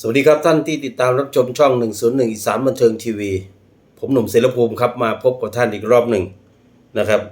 สวัสดีครับท่านที่ติดตามรับชมช่อง 101 อีสานบันเทิงทีวี ผมหนุ่มเสรภูมิครับมาพบกับท่านอีกรอบหนึ่งนะครับ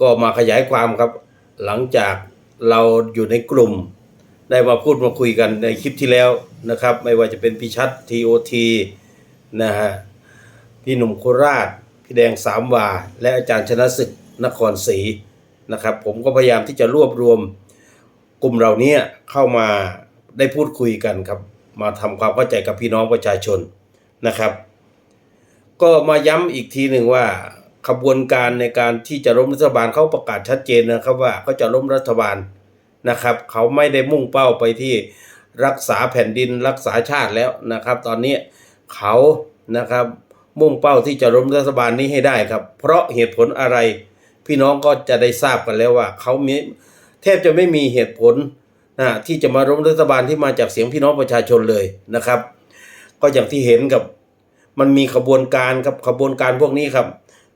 ก็มาขยายความครับ หลังจากเราอยู่ในกลุ่ม ได้มาพูดมาคุยกันในคลิปที่แล้วนะครับ ไม่ว่าจะเป็นพี่ชัด TOT นะฮะพี่หนุ่มโคราช พี่แดงสามวา และอาจารย์ชนะศึกนครศรีนะครับ ผมก็พยายามที่จะรวบรวมกลุ่มเรานี้เข้ามา ได้พูดคุยกันครับ มาทำความเข้าใจกับพี่น้องประชาชนนะครับ ก็มาย้ำอีกทีหนึ่งว่าขบวนการในการที่จะล้มรัฐบาลเขาประกาศชัดเจนนะครับว่าเขาจะล้มรัฐบาลนะครับ เขาไม่ได้มุ่งเป้าไปที่รักษาแผ่นดินรักษาชาติแล้วนะครับ ตอนนี้เขานะครับมุ่งเป้าที่จะล้มรัฐบาลนี้ให้ได้ครับ เพราะเหตุผลอะไร พี่น้องก็จะได้ทราบกันแล้วว่าเขามีแทบจะไม่มีเหตุผล ที่จะมาล้มรัฐบาลที่มาจากเสียงพี่น้องประชาชนเลยนะครับ ก็อย่างที่เห็นกับมันมีขบวนการครับขบวนการพวกนี้ครับ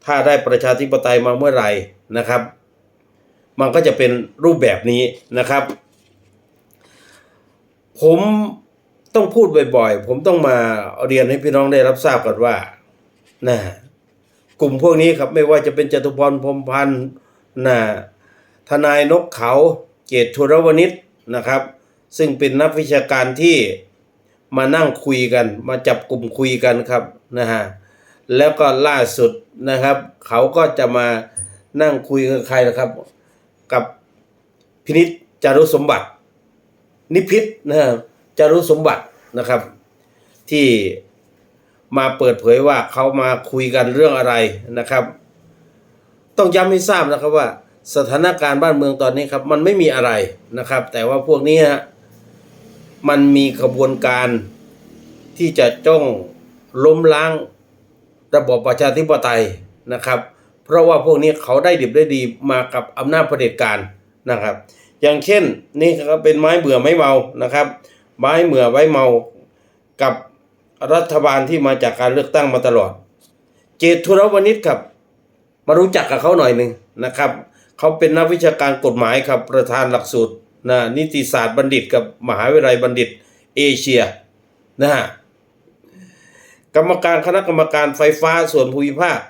ถ้าได้ประชาธิปไตยมาเมื่อไหร่นะครับ มันก็จะเป็นรูปแบบนี้นะครับ ผมต้องพูดบ่อยๆ ผมต้องมาเรียนให้พี่น้องได้รับทราบกันว่านะกลุ่มพวกนี้ครับไม่ว่าจะเป็นจตุพรพรมพันธ์นะทนายนกเขา เกตธุรวณิช นะครับ ซึ่งเป็นนักวิชาการที่มานั่งคุยกัน มาจับกลุ่มคุยกันครับนะฮะแล้วก็ล่าสุดนะครับ เขาก็จะมานั่งคุยกับใครนะครับ กับพินิษจารุสมบัติ นิพิษนะฮะจารุสมบัตินะครับ ที่มาเปิดเผยว่าเขามาคุยกันเรื่องอะไรนะครับ ต้องย้ำให้ทราบนะครับว่า สถานการณ์บ้านเมืองตอนนี้ครับ มันไม่มีอะไรนะครับ แต่ว่าพวกนี้ฮะมันมีขบวนการที่จะจ้องล้มล้างระบบประชาธิปไตยนะครับ เพราะว่าพวกนี้เขาได้ดิบได้ดีมากับอำนาจเผด็จการนะครับ อย่างเช่นนี่ก็เป็นไม้เบื่อไม้เมานะครับ ไม้เบื่อไว้เมากับรัฐบาลที่มาจากการเลือกตั้งมาตลอด เจตุรวณิชครับ มารู้จักกับเขาหน่อยหนึ่งนะครับ เขาเป็นนักวิชาการกฎหมายครับประธานหลักสูตรนะนิติศาสตร์บัณฑิตกับมหาวิทยาลัยบัณฑิตเอเชียนะฮะกรรมการคณะกรรมการไฟฟ้าส่วนภูมิภาค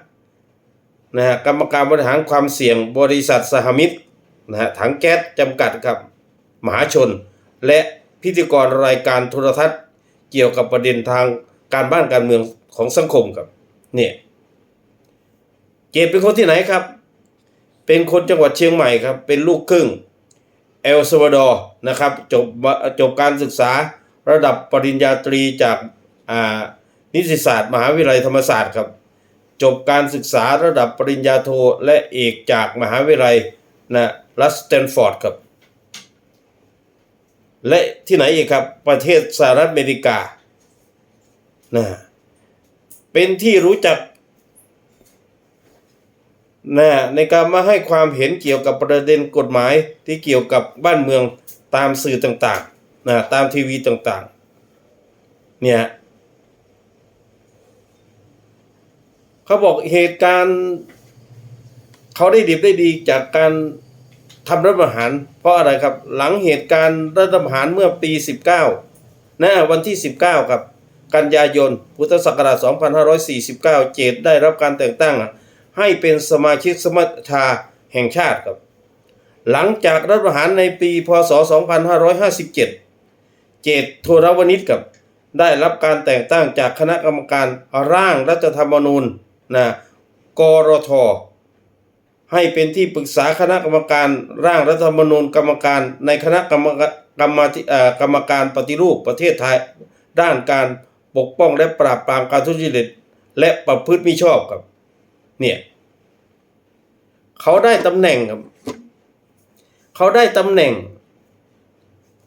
นะฮะกรรมการบริหารความเสี่ยงบริษัทสหมิตรนะฮะถังแก๊สจำกัดครับมหาชน และพิธีกรรายการโทรทัศน์เกี่ยวกับประเด็นทางการบ้านการเมืองของสังคมครับเนี่ยเกตเป็นคนที่ไหนครับ เป็นคนจังหวัดเชียงใหม่ครับ เป็นลูกครึ่งเอลซาวาดอร์นะครับจบจบการศึกษาระดับปริญญาตรีจากอ่านิติศาสตร์ มหาวิทยาลัยธรรมศาสตร์ครับจบการศึกษาระดับปริญญาโทและเอกจากมหาวิทยาลัยนะรัสเตนฟอร์ดครับ และที่ไหนอีกครับ ประเทศสหรัฐอเมริกานะเป็นที่รู้จัก นะในการมาให้ความเห็นเกี่ยวกับประเด็นกฎหมายที่เกี่ยวกับบ้านเมืองตามสื่อต่างๆนะตามทีวีต่างๆ เนี่ยเขาบอกเหตุการณ์เขาได้ดิบได้ดีจากการทำรัฐประหาร เพราะอะไรครับหลังเหตุการณ์รัฐประหารเมื่อปี 19นะวันที่ 19 ครับ กันยายน พุทธศักราช 2549 เจตได้รับการแต่งตั้ง ให้เป็นสมาชิกสมัชชาแห่งชาติครับ หลังจากรัฐประหารในปีพศ 2557 เจตโทรวณิชกับได้รับการแต่งตั้งจากคณะกรรมการร่างรัฐธรรมนูญนะกรทให้เป็นที่ปรึกษาคณะกรรมการร่างรัฐธรรมนูญกรรมการในคณะกรรมการกรรมกรรมการปฏิรูปประเทศไทย ด้านการปกป้องและปราบปรามการทุจริตและประพฤติมิชอบครับเนี่ย เขาได้ตำแหน่งครับ เขาได้ตำแหน่ง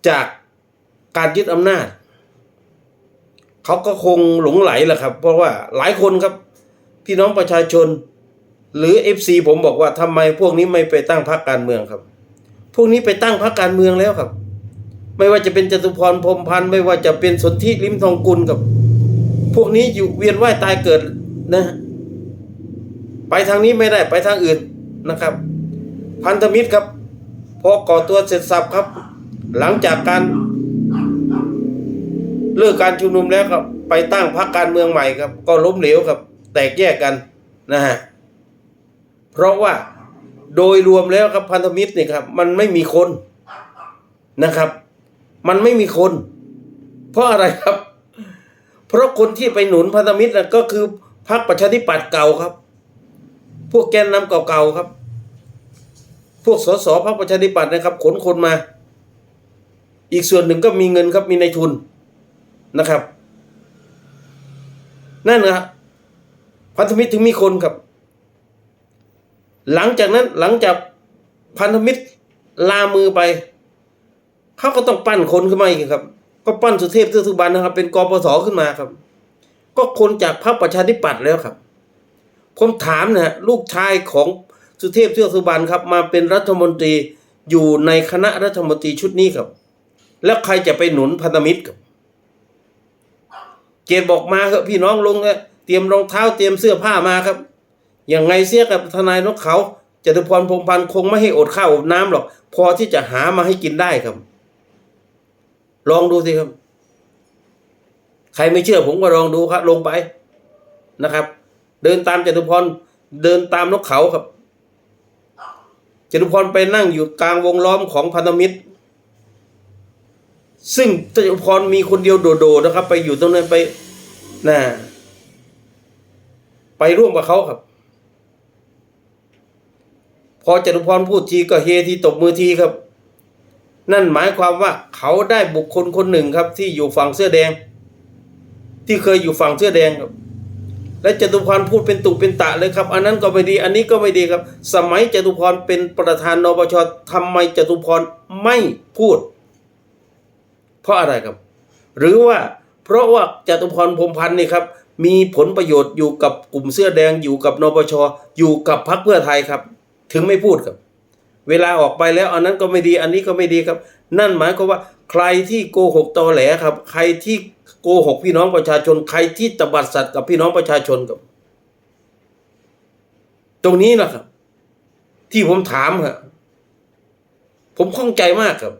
จากการยึดอำนาจ เขาก็คงหลงไหลแหละครับ เพราะว่าหลายคนครับ พี่น้องประชาชน หรือ FC ผมบอกว่าทำไมพวกนี้ไม่ไปตั้งพรรคการเมืองครับ พวกนี้ไปตั้งพรรคการเมืองแล้วครับ ไม่ว่าจะเป็นจตุพรพรมพันธ์ไม่ว่าจะเป็นสนธิลิมทองกุลกับ พวกนี้อยู่เวียนว่ายตายเกิดนะ ไปทางนี้ไม่ได้ไปทางอื่น นะครับ พันธมิตรครับพอก่อตัวเสร็จสับครับ หลังจากการเลิกการชุมนุมแล้วครับ ไปตั้งพรรคการเมืองใหม่ครับ ก็ล้มเหลวครับ แตกแยกกันนะฮะเพราะว่าโดยรวมแล้วครับพันธมิตรเนี่ยครับ มันไม่มีคนนะครับ มันไม่มีคน เพราะอะไรครับ เพราะคนที่ไปหนุนพันธมิตรน่ะก็คือพรรคประชาธิปัตย์เก่าครับ พวกแกนนำเก่าๆครับ พวกสสพรรคประชาธิปัตย์นะครับ ขนคนมา อีกส่วนหนึ่งก็มีเงินครับมีในทุนนะครับ นั่นนะพันธมิตรถึงมีคนครับ หลังจากนั้นหลังจากพันธมิตรลามือไปเขาก็ต้องปั้นคนขึ้นมาอีกครับ ก็ปั้นสุเทพเทือกสุบรรณนะครับ เป็นกปสขึ้นมาครับ ก็คนจากพรรคประชาธิปัตย์แล้วครับ ผมถามนะฮะลูกชายของสุเทพเทือกสุบรรณครับ มาเป็นรัฐมนตรีอยู่ในคณะรัฐมนตรีชุดนี้ครับ แล้วใครจะไปหนุนพันธมิตรครับเกณฑ์บอกมาครับพี่น้องลงเลยเตรียมรองเท้าเตรียมเสื้อผ้ามาครับอย่างไงเสียกับทนายนกเขาจตุพรพรหมพันธ์คงไม่ให้อดข้าวอดน้ำหรอก พอที่จะหามาให้กินได้ครับ ลองดูสิครับ ใครไม่เชื่อผมก็ลองดูครับ ลงไปนะครับ เดินตามจตุพรเดินตามนกเขาครับจตุพรไปนั่งอยู่กลางวงล้อมของพันธมิตร ซึ่งจตุพรมีคนเดียวโดดๆนะครับ ไปอยู่ตรงนั้นไปน่ะไปร่วมกับเขาครับ พอจตุพรพูดทีก็เฮทีตบมือทีครับ นั่นหมายความว่าเขาได้บุคคลคนหนึ่งครับ ที่อยู่ฝั่งเสื้อแดง ที่เคยอยู่ฝั่งเสื้อแดงครับ และจตุพรพูดเป็นตุเป็นตะเลยครับ อันนั้นก็ไม่ดีอันนี้ก็ไม่ดีครับ สมัยจตุพรเป็นประธานนปชทำไมจตุพรไม่พูด เพราะอะไรครับ หรือว่าเพราะว่าจตุพรพรมพันธ์นี่ครับ มีผลประโยชน์อยู่กับกลุ่มเสื้อแดงอยู่กับนปชอยู่กับพรรคเพื่อไทยครับ ถึงไม่พูดครับ เวลาออกไปแล้วอันนั้นก็ไม่ดีอันนี้ก็ไม่ดีครับ นั่นหมายความว่าใครที่โกหกตอแหลครับ ใครที่โกหกพี่น้องประชาชน ใครที่ตบัดสัตว์กับพี่น้องประชาชนครับ ตรงนี้นะครับ ที่ผมถามครับผมข้องใจมากครับ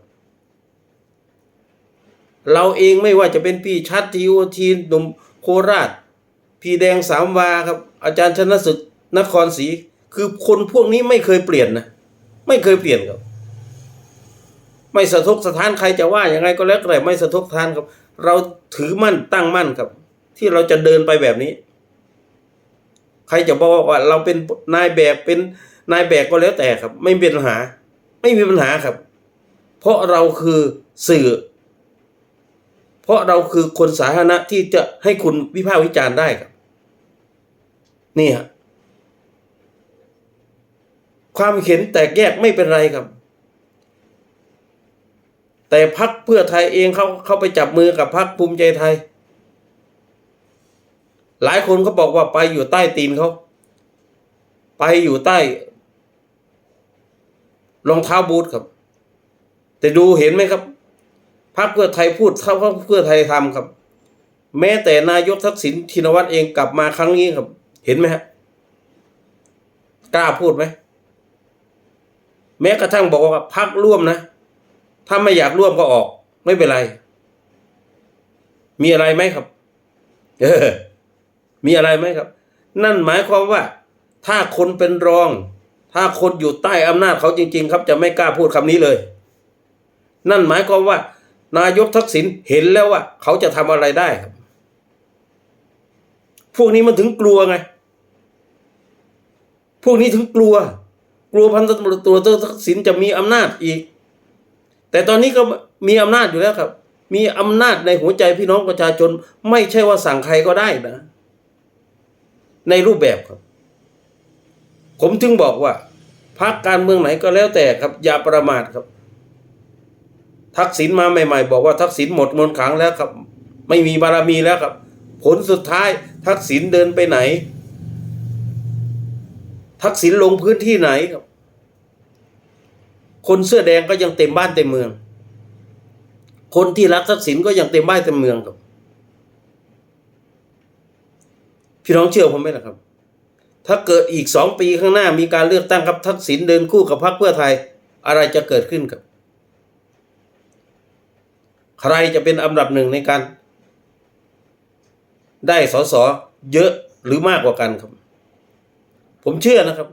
เราเองไม่ว่าจะเป็นพี่ชัดทีโอทีหนุ่มโคราช พี่แดงสามวาครับ อาจารย์ชนะศึกนครศรีคือคนพวกนี้ไม่เคยเปลี่ยนนะ ไม่เคยเปลี่ยนครับ ไม่สะทกสะท้านใครจะว่ายังไงก็แล้วแต่ไม่สะทกสะท้านครับ เราถือมั่นตั้งมั่นครับ ที่เราจะเดินไปแบบนี้ ใครจะบอกว่า เราเป็นนายแบบเป็นนายแบบก็แล้วแต่ครับ ไม่มีปัญหา ไม่มีปัญหาครับ เพราะเราคือสื่อ เพราะเราคือคนสาธารณะที่จะให้คุณวิพากษ์วิจารณ์ได้ครับ นี่ฮะความเห็นแตกแยกไม่เป็นไรครับ แต่พักเพื่อไทยเองเขาเขาไปจับมือกับพักภูมิใจไทย หลายคนเขาบอกว่าไปอยู่ใต้ตีนเขาไปอยู่ใต้รองเท้าบูทครับ แต่ดูเห็นไหมครับพักเพื่อไทยพูดเท่าพักเพื่อไทยทำครับ แม้แต่นายกทักษิณชินวัตรเองกลับมาครั้งนี้ครับ เห็นไหมฮะกล้าพูดไหมแม้กระทั่งบอกว่าพักร่วมนะ ถ้าไม่อยากร่วมก็ออก ไม่เป็นไร มีอะไรไหมครับ เออ มีอะไรไหมครับ นั่นหมายความว่า ถ้าคนเป็นรอง ถ้าคนอยู่ใต้อำนาจเขาจริง ๆ ครับ จะไม่กล้าพูดคำนี้เลย นั่นหมายความว่า นายกทักษิณเห็นแล้วว่า เขาจะทำอะไรได้ครับ พวกนี้มันถึงกลัวไง พวกนี้ถึงกลัว กลัวพันตำรวจตัวทักษิณจะมีอำนาจอีก แต่ตอนนี้ก็มีอำนาจอยู่แล้วครับ มีอำนาจในหัวใจพี่น้องประชาชน ไม่ใช่ว่าสั่งใครก็ได้นะ ในรูปแบบครับ ผมถึงบอกว่าพรรคการเมืองไหนก็แล้วแต่ครับ อย่าประมาทครับ ทักษิณมาใหม่ ๆ บอกว่าทักษิณหมดมนต์ขังแล้วครับ ไม่มีบารมีแล้วครับ ผลสุดท้ายทักษิณเดินไปไหน ทักษิณลงพื้นที่ไหนครับ คนเสื้อแดงก็ยังเต็มบ้านเต็มเมือง คนที่รักทักษิณก็ยังเต็มบ้านเต็มเมืองครับ พี่น้องเชื่อผมไหมล่ะครับ ถ้าเกิดอีกสองปีข้างหน้ามีการเลือกตั้งครับทักษิณเดินคู่กับพรรคเพื่อไทย อะไรจะเกิดขึ้นครับ ใครจะเป็นอันดับหนึ่งในการ ได้สสเยอะหรือมากกว่ากันครับ ผมเชื่อนะครับ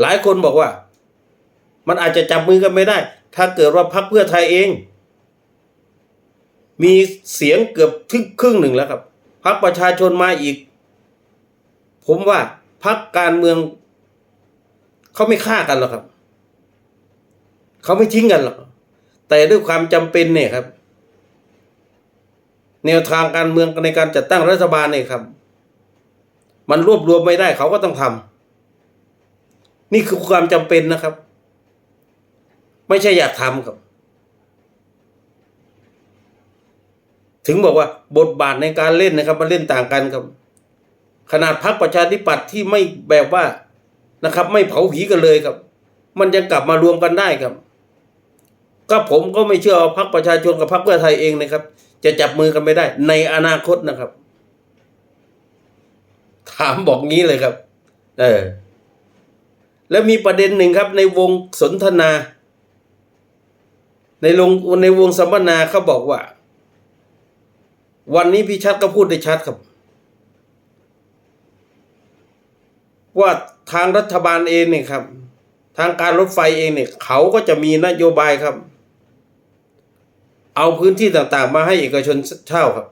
หลายคนบอกว่า มันอาจจะจับมือกันไม่ได้ ถ้าเกิดว่าพรรคเพื่อไทยเอง มีเสียงเกือบทึงครึ่งหนึ่งแล้วครับพรรคประชาชนมาอีก ผมว่าพรรคการเมืองเขาไม่ฆ่ากันหรอกครับเขาไม่ทิ้งกันหรอกแต่ด้วยความจำเป็นเนี่ยครับ แนวทางการเมืองในการจัดตั้งรัฐบาลเนี่ยครับ มันรวบรวมไม่ได้เขาก็ต้องทำนี่คือความจำเป็นนะครับ ไม่ใช่อยากทำครับ ถึงบอกว่าบทบาทในการเล่นนะครับ มันเล่นต่างกันครับ ขนาดพรรคประชาธิปัตย์ที่ไม่แบบว่านะครับ ไม่เผาผีกันเลยครับ มันยังกลับมารวมกันได้ครับก็ผมก็ไม่เชื่อว่าพรรคประชาชนกับพรรคเพื่อไทยเองนะครับ จะจับมือกันไม่ได้ ในอนาคตนะครับ ถามบอกงี้เลยครับ เออ แล้วมีประเด็นหนึ่งครับ ในวงสนทนา ในวงในวงสัมมนาเขาบอกว่า วันนี้พี่ชัดก็พูดได้ชัดครับ ว่าทางรัฐบาลเองเนี่ยครับ ทางการรถไฟเองเนี่ยเขาก็จะมีนโยบายครับ เอาพื้นที่ต่างๆ มาให้เอกชนเช่าครับ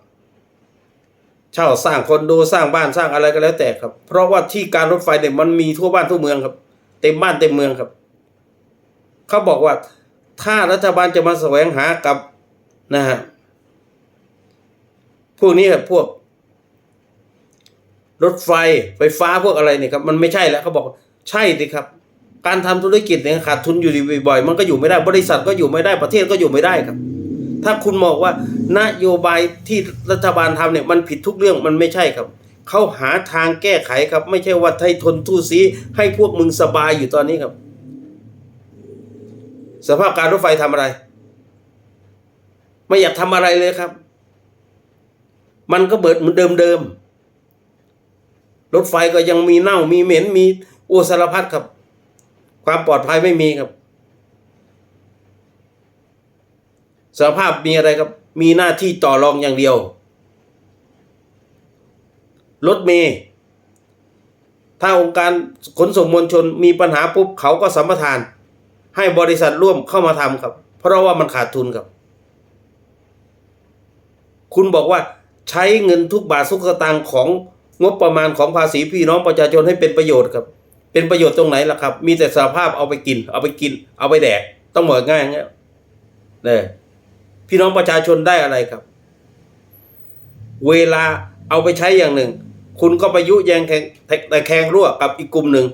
เช่าสร้างคอนโดสร้างบ้านสร้างอะไรก็แล้วแต่ครับ เพราะว่าที่การรถไฟเนี่ยมันมีทั่วบ้านทั่วเมืองครับ เต็มบ้านเต็มเมืองครับ เขาบอกว่า ถ้ารัฐบาลจะมาแสวงหากับนะฮะพวกนี้ครับพวก รถไฟไฟฟ้าพวกอะไรเนี่ยครับ มันไม่ใช่แล้วเขาบอกใช่สิครับ การทำธุรกิจเนี่ยขาดทุนอยู่บ่อยๆมันก็อยู่ไม่ได้บริษัทก็อยู่ไม่ได้ประเทศก็อยู่ไม่ได้ครับ ถ้าคุณบอกว่านโยบายที่รัฐบาลทำเนี่ยมันผิดทุกเรื่องมันไม่ใช่ครับเขาหาทางแก้ไขครับ ไม่ใช่ว่าให้ทนทู่ซีให้พวกมึงสบายอยู่ตอนนี้ครับ สภาพการรถไฟทำอะไร ไม่อยากทำอะไรเลยครับ มันก็เบิดเหมือนเดิมๆรถไฟก็ยังมีเน่ามีเหม็นมีโอสารพัดครับ ความปลอดภัยไม่มีครับ สภาพมีอะไรครับ มีหน้าที่ต่อรองอย่างเดียวรถเมย์ถ้าองค์การขนส่งมวลชนมีปัญหาปุ๊บเขาก็สัมปทาน ให้บริษัทร่วมเข้ามาทำครับ เพราะว่ามันขาดทุนครับ คุณบอกว่าใช้เงินทุกบาททุกสตางค์ของงบประมาณของภาษีพี่น้องประชาชนให้เป็นประโยชน์ครับ เป็นประโยชน์ตรงไหนล่ะครับ มีแต่สภาพเอาไปกิน เอาไปกิน เอาไปแดก ต้องบอกง่ายอย่างเงี้ยเนี่ยพี่น้องประชาชนได้อะไรครับ เวลาเอาไปใช้อย่างหนึ่ง คุณก็ไปยุแยงแข่งแต่แข่งรั่วกับอีกกลุ่มหนึ่ง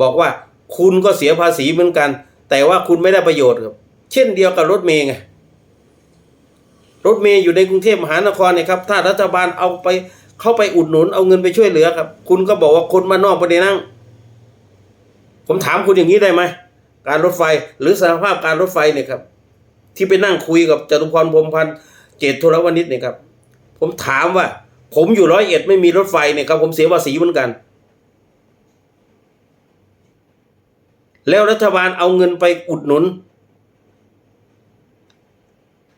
บอกว่าคุณก็เสียภาษีเหมือนกัน แต่ว่าคุณไม่ได้ประโยชน์ครับ เช่นเดียวกับรถเมย์ไงรถเมย์อยู่ในกรุงเทพมหานครเนี่ยครับถ้ารัฐบาลเอาไปเข้าไปอุดหนุนเอาเงินไปช่วยเหลือครับ คุณก็บอกว่าคนมานอกประเด็นนั่ง ผมถามคุณอย่างนี้ได้ไหมการรถไฟหรือสภาพการรถไฟเนี่ยครับ ที่ไปนั่งคุยกับจตุพรพรมพันธ์เจตโทรวณิชเนี่ยครับ ผมถามว่า ผมอยู่ร้อยเอ็ดไม่มีรถไฟเนี่ยครับ ผมเสียภาษีเหมือนกัน แล้วรัฐบาลเอาเงินไปอุดหนุน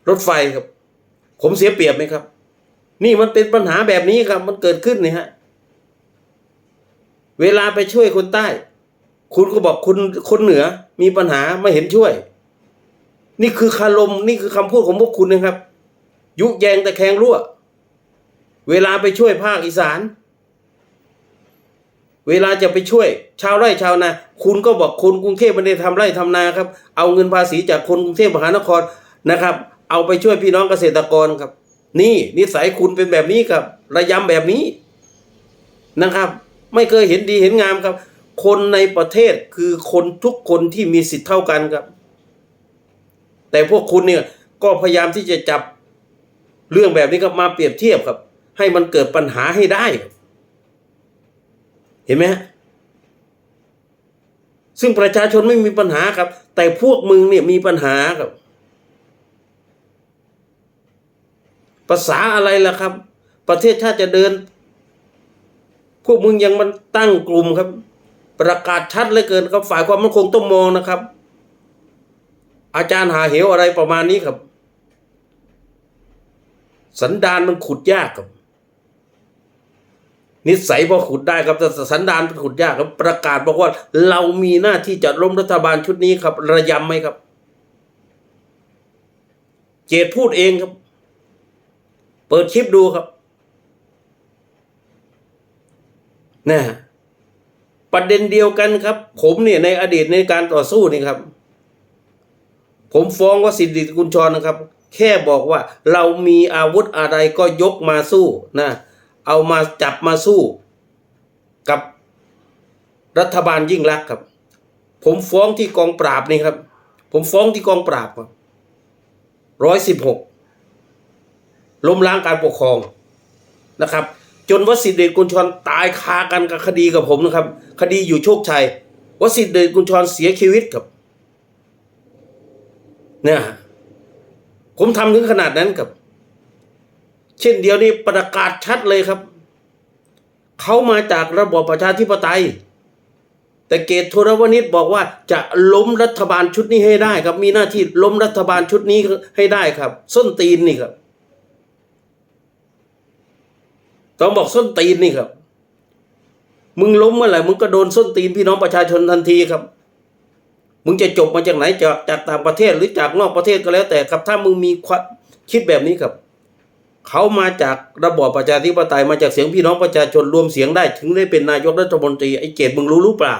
รถไฟครับ ผมเสียเปรียบไหมครับ นี่มันเป็นปัญหาแบบนี้ครับ มันเกิดขึ้นเนี่ยฮะ เวลาไปช่วยคนใต้ คุณก็บอกคุณคนเหนือมีปัญหาไม่เห็นช่วย นี่คือคารมนี่คือคำพูดของพวกคุณนะครับ ยุแยงแต่แคงรั่ว เวลาไปช่วยภาคอีสาน เวลาจะไปช่วย ชาวไร่ชาวนา คุณก็บอกคนกรุงเทพไม่ได้ทำไร่ทำนาครับ เอาเงินภาษีจากคนกรุงเทพมหานครนะครับ เอาไปช่วยพี่น้องเกษตรกรครับ นี่นิสัยคุณเป็นแบบนี้ครับ ระยำแบบนี้นะครับ ไม่เคยเห็นดีเห็นงามครับ คนในประเทศคือคนทุกคนที่มีสิทธิ์เท่ากันครับ แต่พวกคุณเนี่ยก็พยายามที่จะจับเรื่องแบบนี้ครับมาเปรียบเทียบครับ ให้มันเกิดปัญหาให้ได้ครับ เห็นไหมฮะซึ่งประชาชนไม่มีปัญหาครับ แต่พวกมึงเนี่ยมีปัญหาครับ ภาษาอะไรล่ะครับ ประเทศชาติจะเดิน พวกมึงยังมันตั้งกลุ่มครับ ประกาศชัดเหลือเกินครับฝ่ายความมั่นคงต้องมองนะครับ อาจารย์หาเหวอะไรประมาณนี้ครับ สันดานมันขุดยากครับ นิสัยพอขุดได้ครับแต่สันดานขุดยากครับประกาศบอกว่า เรามีหน้าที่จะล้มรัฐบาลชุดนี้ครับ ระยำไหมครับ เจตพูดเองครับ เปิดคลิปดูครับนะประเด็นเดียวกันครับ ผมเนี่ยในอดีตในการต่อสู้นี่ครับ ผมฟ้องว่าสิทธิกุลชรนะครับ แค่บอกว่าเรามีอาวุธอะไรก็ยกมาสู้นะ เอามาจับมาสู้กับรัฐบาลยิ่งรักครับ ผมฟ้องที่กองปราบนี่ครับ ผมฟ้องที่กองปราบครับร้อยสิบหกล้มล้างการปกครองนะครับ จนวสิทธิเดชกุลชรตายคากันกับคดีกับผมนะครับ คดีอยู่โชคชัยวสิทธิเดชกุลชรเสียชีวิตครับเนี่ยผมทำถึงขนาดนั้นครับ เช่นเดียวนี้ประกาศชัดเลยครับ เขามาจากระบอบประชาธิปไตย แต่เกตโทรวนิชบอกว่าจะล้มรัฐบาลชุดนี้ให้ได้ครับ มีหน้าที่ล้มรัฐบาลชุดนี้ให้ได้ครับ ส้นตีนนี่ครับ ต้องบอกส้นตีนนี่ครับ มึงล้มเมื่อไหร่มึงก็โดนส้นตีนพี่น้องประชาชนทันทีครับมึงจะจบมาจากไหนจากจากต่างประเทศหรือจากนอกประเทศก็แล้วแต่ครับถ้ามึงมีความคิดแบบนี้ครับ เขามาจากระบอบประชาธิปไตยมาจากเสียงพี่น้องประชาชนรวมเสียงได้ ถึงได้เป็นนายกรัฐมนตรีไอ้เกตมึงรู้หรือเปล่า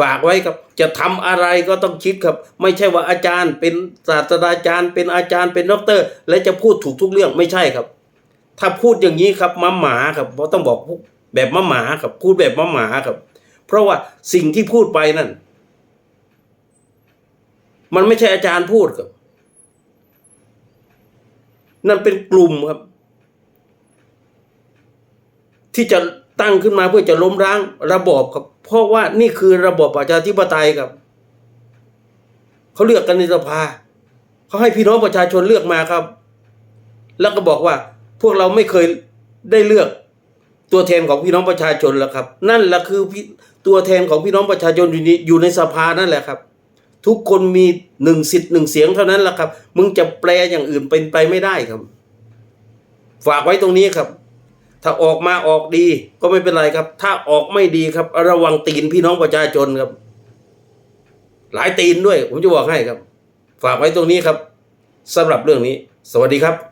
ฝากไว้ครับจะทำอะไรก็ต้องคิดครับ ไม่ใช่ว่าอาจารย์เป็นศาสตราจารย์ เป็นอาจารย์เป็นด็อกเตอร์ และจะพูดถูกทุกเรื่องไม่ใช่ครับ ถ้าพูดอย่างนี้ครับมะหมาครับเพราะต้องบอกแบบมะหมาครับพูดแบบมะหมาครับ เพราะว่าสิ่งที่พูดไปนั่น มันไม่ใช่อาจารย์พูดครับ นั่นเป็นกลุ่มครับ ที่จะตั้งขึ้นมาเพื่อจะล้มร้างระบอบครับ เพราะว่านี่คือระบอบประชาธิปไตยครับเขาเลือกกันในสภาเขาให้พี่น้องประชาชนเลือกมาครับ แล้วก็บอกว่าพวกเราไม่เคยได้เลือกตัวแทนของพี่น้องประชาชนแล้วครับ นั่นแหละคือตัวแทนของพี่น้องประชาชนอยู่ในสภานั่นแหละครับ ทุกคนมีหนึ่งสิทธิ์หนึ่งเสียงเท่านั้นแหละครับ มึงจะแปลอย่างอื่นเป็นไปไม่ได้ครับ ฝากไว้ตรงนี้ครับ ถ้าออกมาออกดีก็ไม่เป็นไรครับ ถ้าออกไม่ดีครับ ระวังตีนพี่น้องประชาชนครับ หลายตีนด้วย ผมจะบอกให้ครับ ฝากไว้ตรงนี้ครับสำหรับเรื่องนี้ สวัสดีครับ